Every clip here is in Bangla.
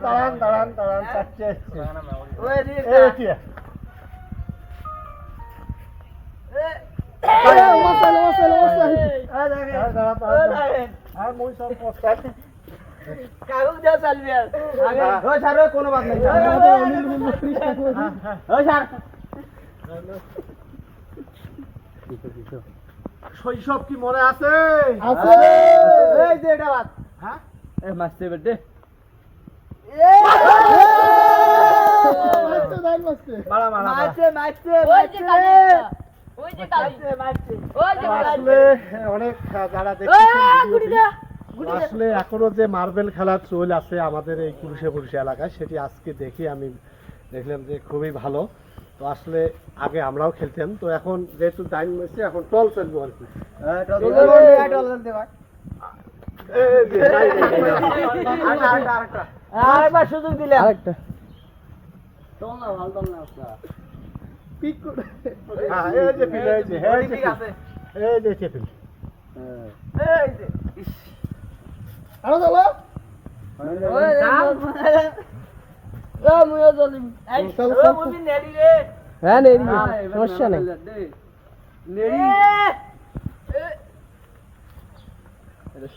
দাঁড়ান দাঁড়ান দাঁড়ান কোনো বাদ নাই। হ্যাঁ, হ্যাঁ। স্যার। শৈশব কি মনে আছে? এই যে এটা বাদ। হ্যাঁ? এ মাস্তে বেটে আসলে এখনও যে মার্বেল খেলার চল আছে আমাদের এই পুরুষে পুরুষে এলাকায় সেটি আজকে দেখি আমি দেখলাম যে খুবই ভালো তো আসলে আগে আমরাও খেলতাম তো এখন যেহেতু টাইম হয়েছে এখন টল চলবো আর কি নাই, নাই। আরেকবার সুযোগ দিলে আরেকটা হ্যাঁ, এই যে ফিল, এই যে এই যে এই চল, হ্যাঁ নেই সমস্যা নেই।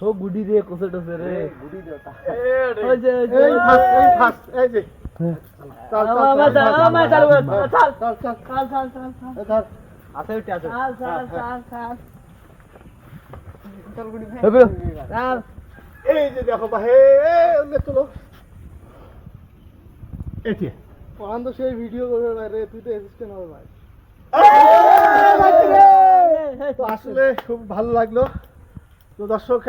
সব গুডি রে কোসে টোসে রে। ওই যে ওই যে। এই ফার্স্ট, এই ফার্স্ট, এই যে। চল, চল, আমার চল, চল, চল, চল, চল, চল, চাল চাল চাল চাল এই ধর। আছে ওইটা আছে। চাল চাল চাল চাল। হবে চাল। এই যে দেখো বা হে ওলে চলো এটি তো সেই ভিডিও করবে রে তুই তো অ্যাসিস্ট্যান্ট হবে ভাই। তো আসলে খুব ভালো লাগল। তো দর্শক